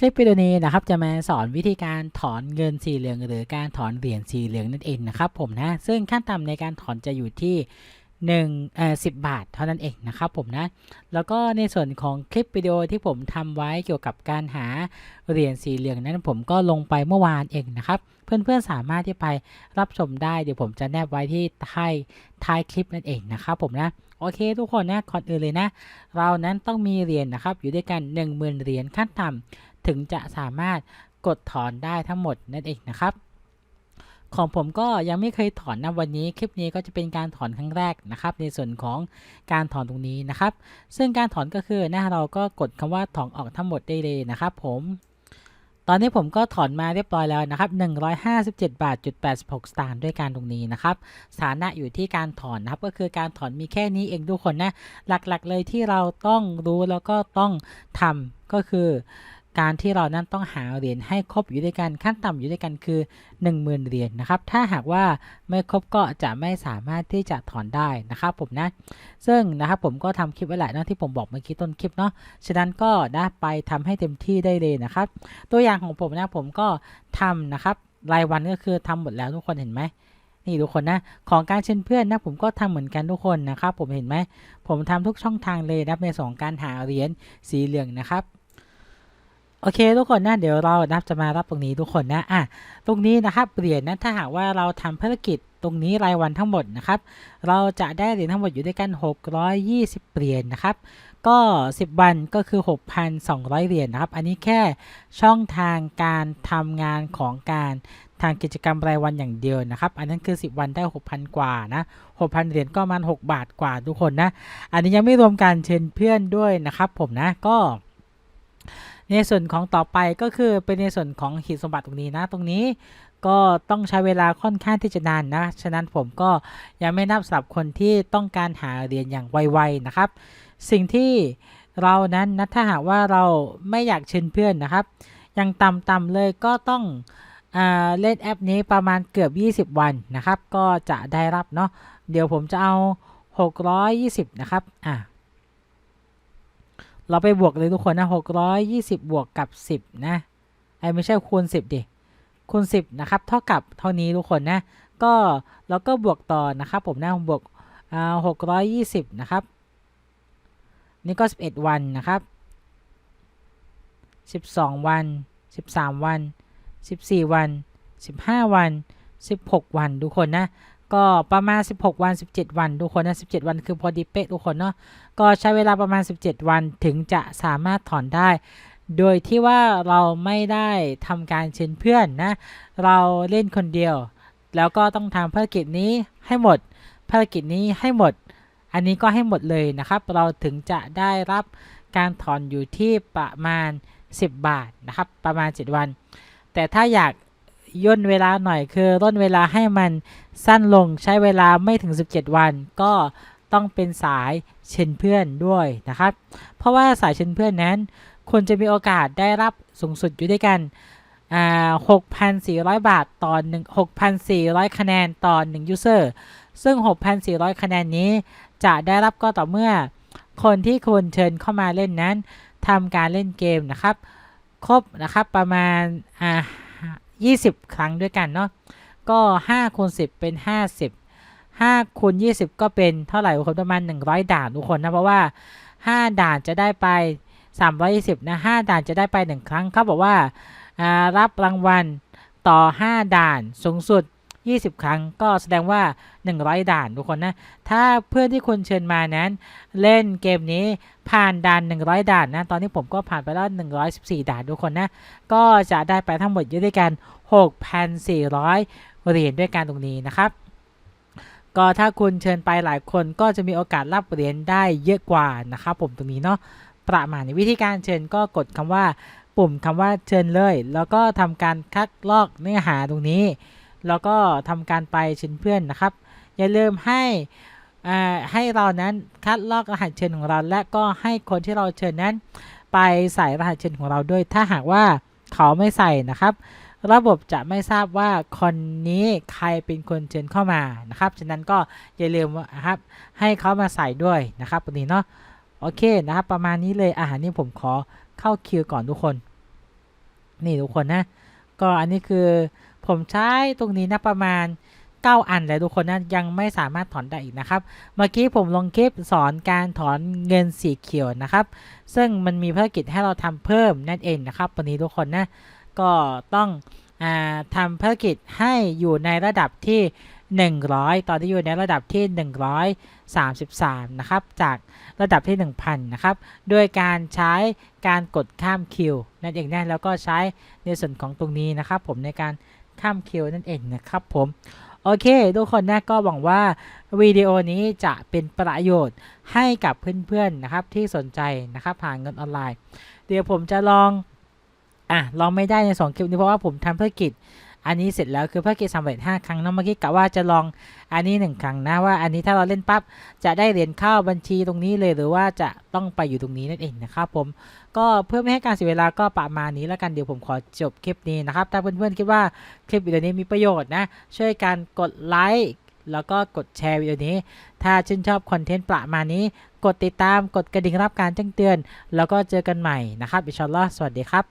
คลิปวิดีโอนี้นะครับจะมาสอนวิธีการถอนเงินสีเหลือง หรือการถอนเหรียญสีเหลืองนั่นเองนะครับผมนะซึ่งขั้นต่ำในการถอนจะอยู่ที่1เอ่อ10บาทเท่านั้นเองนะครับผมนะแล้วก็ในส่วนของคลิปวิดีโอที่ผมทำไว้เกี่ยวกับการหาเหรียญสีเหลืองนั้นผมก็ลงไปเมื่อวานเองนะครับเพื่อนๆสามารถที่ไปรับชมได้เดี๋ยวผมจะแนบไว้ที่ท้ายท้ายคลิปนั่นเองนะครับผมนะโอเคทุกคนนะก่อนอื่นเลยนะ เรานั้นต้องมีเหรียญนะครับอยู่ด้วยกัน 10,000 เหรียญขั้นต่ำ ถึงจะสามารถกดถอนได้ทั้งหมดนั่นเองนะครับ ของผมก็ยังไม่เคยถอนนะวันนี้คลิปนี้ก็จะเป็นการถอนครั้งแรกนะครับ ในส่วนของการถอนตรงนี้นะครับ ซึ่งการถอนก็คือนะเราก็กดคำว่าถอนออกทั้งหมดได้เลยนะครับ ผมตอนนี้ผมก็ถอนมาเรียบร้อยแล้วนะครับ 157 บาทจุด86 สตางค์ด้วยการตรงนี้นะครับสถานะอยู่ที่การถอนนะครับ ก็คือการถอนมีแค่นี้เองทุกคนนะ หลักๆเลยที่เราต้องรู้แล้วก็ต้องทำก็คือ การที่เรานั้นต้องหาเหรียญให้ครบอยู่ด้วยกันขั้นต่ำอยู่ด้วยกันคือ 10,000 เหรียญนะครับ ถ้าหากว่าไม่ครบก็จะไม่สามารถที่จะถอนได้นะครับผมนะ ซึ่งนะครับผมก็ทำคลิปไว้แหละเนาะที่ผมบอกเมื่อกี้ต้นคลิปเนาะฉะนั้นก็นะไปทำให้เต็มที่ได้เลยนะครับ ตัวอย่างของผมนะผมก็ทำนะครับรายวันก็คือทำหมดแล้วทุกคนเห็นไหมนี่ทุกคนนะของการเชิญเพื่อนนะผมก็ทำเหมือนกันทุกคนนะครับผมเห็นไหมผมทำทุกช่องทางเลยนะในสองการหาเหรียญสีเหลืองนะครับ โอเคทุกคนนะเดี๋ยวเรานะจะมารับตรงนี้ทุกคนนะอะตรงนี้นะครับเหรียญนะถ้าหากว่าเราทำภารกิจตรงนี้รายวันทั้งหมดนะครับ เราจะได้เหรียญทั้งหมดอยู่ด้วยกัน 620 เหรียญนะครับ ก็ 10 วันก็คือ 6,200 เหรียญนะครับ อันนี้แค่ช่องทางการทำงานของการทางกิจกรรมรายวันอย่างเดียวนะครับ อันนั้นคือ 10 วันได้ 6,000 กว่านะ6,000 เหรียญก็ประมาณ6บาทกว่าทุกคนนะ อันนี้ยังไม่รวมการเชิญเพื่อนด้วยนะครับผมนะก็ ในส่วนของต่อไปก็คือเป็นในส่วนของหีบสมบัติตรงนี้นะ ตรงนี้ก็ต้องใช้เวลาค่อนข้างที่จะนานนะ ฉะนั้นผมก็ยังไม่นับสำหรับคนที่ต้องการหาเหรียญอย่างไวๆนะครับ สิ่งที่เรานั้นนะถ้าหากว่าเราไม่อยากเชิญเพื่อนนะครับ ยังต่ำๆเลยก็ต้องอเล่นแอปนี้ประมาณเกือบ 20 วันนะครับ ก็จะได้รับเนาะ เดี๋ยวผมจะเอา 620 นะครับ อะ เราไปบวกเลยทุกคนนะ 620 บวกกับ 10 นะ ไอ้ไม่ใช่คูณ 10 ดิ คูณ 10 นะครับ เท่ากับเท่านี้ทุกคนนะ ก็เราก็บวกต่อนะครับ ผมนะบวกอ่า620 นะครับ นี่ก็ 11 วันนะครับ 12 วัน 13 วัน 14 วัน 15 วัน 16 วันทุกคนนะ ก็ประมาณ 16 วัน 17 วันทุกคนนะ 17 วันคือพอดีเป๊ะทุกคนเนาะก็ใช้เวลาประมาณ 17 วันถึงจะสามารถถอนได้ โดยที่ว่าเราไม่ได้ทำการเชิญเพื่อนนะ เราเล่นคนเดียว แล้วก็ต้องทำภารกิจนี้ให้หมด ภารกิจนี้ให้หมด อันนี้ก็ให้หมดเลยนะครับ เราถึงจะได้รับการถอนอยู่ที่ประมาณ 10 บาทนะครับ ประมาณ 7 วัน แต่ถ้าอยาก ย่นเวลาหน่อยคือร่นเวลาให้มันสั้นลงใช้เวลาไม่ถึง 17 วัน ก็ต้องเป็นสายเชิญเพื่อนด้วยนะครับ เพราะว่าสายเชิญเพื่อนนั้นคุณจะมีโอกาสได้รับสูงสุดอยู่ด้วยกันอ่า6,400 บาทต่อ1 6,400 คะแนนต่อ1 user ซึ่ง 6,400 คะแนนนี้จะได้รับก็ต่อเมื่อ คนที่คุณเชิญเข้ามาเล่นนั้นทำการเล่นเกมนะครับ ครบนะครับประมาณอ่า 20 ครั้งด้วยกันเนาะก็5คูณ10 เป็น 50 5คูณ20 ก็เป็นเท่าไหร่ทุกคนประมาณ 100 ด่านทุกคนนะ เพราะว่า 5 ด่านจะได้ไป 320 นะ 5 ด่านจะได้ไป 1 ครั้งเขาบอกว่ารับรางวัลต่อ 5 ด่านสูงสุด 20 ครั้ง ก็แสดงว่า 100 ด่านทุกคนนะ ถ้าเพื่อนที่คุณเชิญมานั้น เล่นเกมนี้ผ่านด่าน 100 ด่านนะ ตอนนี้ผมก็ผ่านไปแล้ว 114 ด่านทุกคนนะ ก็จะได้ไปทั้งหมดอยู่ด้วยกัน 6,400 เหรียญด้วยกันตรงนี้นะครับก็ถ้าคุณเชิญไปหลายคนก็จะมีโอกาสรับเหรียญได้เยอะกว่านะครับผมตรงนี้เนาะประมาณในวิธีการเชิญก็กดคำว่า ปุ่มคำว่าเชิญเลย แล้วก็ทำการคัดลอกเนื้อหาตรงนี้ แล้วก็ทำการไปเชิญเพื่อนนะครับ อย่าลืมให้ให้เรานั้นคัดลอกรหัสเชิญของเรา และก็ให้คนที่เราเชิญนั้น ไปใส่รหัสเชิญของเราด้วย ถ้าหากว่าเขาไม่ใส่นะครับ ระบบจะไม่ทราบว่าคนนี้ใครเป็นคนเชิญเข้ามานะครับฉะนั้นก็อย่าลืมนะครับให้เขามาใส่ด้วยนะครับตรงนี้เนาะโอเคนะครับ ประมาณนี้เลยอาหารนี้ผมขอเข้าคิวก่อนทุกคน นี่ทุกคนนะก็อันนี้คือ ผมใช้ตรงนี้นะประมาณ 9 อันเลยทุกคนนะยังไม่สามารถถอนได้อีกนะครับ เมื่อกี้ผมลงคลิปสอนการถอนเงินสีเขียวนะครับ ซึ่งมันมีภารกิจให้เราทำเพิ่มนั่นเองนะครับวันนี้ทุกคนนะก็ต้องอทำภารกิจให้อยู่ในระดับที่ 100 ตอนที่อยู่ในระดับที่ 133 นะครับ จากระดับที่ 1000 นะครับ โดยการใช้การกดข้ามคิวนั่นเองนะแล้วก็ใช้ในส่วนของตรงนี้นะครับ ผมในการ ข้ามคิวนั่นเองนะครับผม โอเค ทุกคนนะก็หวังว่าวิดีโอนี้จะเป็นประโยชน์ให้กับเพื่อนๆนะครับที่สนใจนะครับผ่านเงินออนไลน์ เดี๋ยวผมจะลองอะลองไม่ได้ในสองคลิปนี้เพราะว่าผมทำธุรกิจ อันนี้เสร็จแล้วคือภารกิจสำเร็จ5ครั้งเนาะเมื่อกี้กะว่าจะลองอันนี้ 1 ครั้งนะว่าอันนี้ถ้าเราเล่นปั๊บจะได้เหรียญเข้าบัญชีตรงนี้เลยหรือว่าจะต้องไปอยู่ตรงนี้นั่นเองนะครับผมก็เพื่อไม่ให้การเสียเวลาก็ประมาณนี้แล้วกันเดี๋ยวผมขอจบคลิปนี้นะครับถ้าเพื่อนๆคิดว่าคลิปวิดีโอนี้มีประโยชน์นะช่วยกันกดไลค์แล้วก็กดแชร์วิดีโอนี้ ถ้าชื่นชอบคอนเทนต์ประมาณนี้ กดติดตาม กดกระดิ่งรับการแจ้งเตือน แล้วก็เจอกันใหม่นะครับอิชอลล์สวัสดีครับ